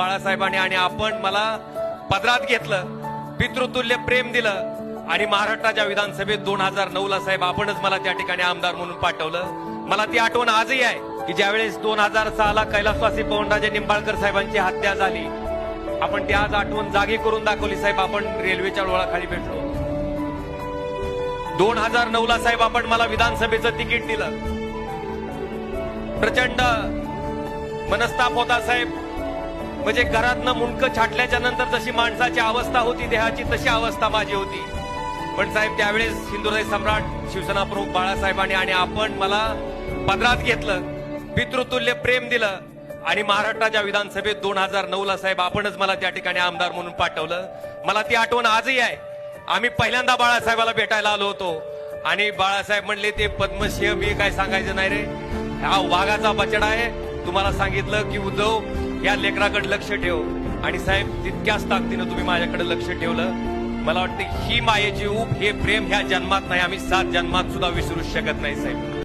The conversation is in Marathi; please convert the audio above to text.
बाळासाहेबांनी आणि आपण मला पदरात घेतलं पितृतुल्य प्रेम दिलं आणि महाराष्ट्राच्या विधानसभेत दोन हजार नऊ ला साहेब आपणच मला त्या ठिकाणी आमदार म्हणून पाठवलं. मला ती आठवण आजही आहे की ज्यावेळेस दोन हजार सहाला कैलासवासी पवनराजे निंबाळकर साहेबांची हत्या झाली आपण ती आज आठवण जागी करून दाखवली साहेब आपण रेल्वेच्या डोळाखाली भेटलो. दोन हजार नऊ ला साहेब आपण मला विधानसभेचं तिकीट दिलं. प्रचंड मनस्ताप होता साहेब. म्हणजे घरातनं मुंडकं छाटल्याच्या नंतर जशी माणसाची अवस्था होती देहाची तशी अवस्था माझी होती. पण साहेब त्यावेळेस हिंदुहृदय सम्राट शिवसेना प्रमुख बाळासाहेबांनी आणि आपण मला पदरात घेतलं पितृतुल्य प्रेम दिलं आणि महाराष्ट्राच्या विधानसभेत दोन हजार नऊ ला साहेब आपणच मला त्या ठिकाणी आमदार म्हणून पाठवलं. मला ती आठवण आजही आहे. आम्ही पहिल्यांदा बाळासाहेबाला भेटायला आलो होतो आणि बाळासाहेब म्हणले ते पद्मसिंह मी काय सांगायचं नाही रे? हा वाघाचा बचडा आहे. तुम्हाला सांगितलं की उद्धव या लेकराकडे लक्ष ठेव. आणि साहेब तितक्याच ताकदीनं तुम्ही माझ्याकडे लक्ष ठेवलं. मला वाटतं ही मायेची ऊप हे प्रेम ह्या जन्मात नाही. आम्ही सात जन्मात सुद्धा विसरू शकत नाही साहेब.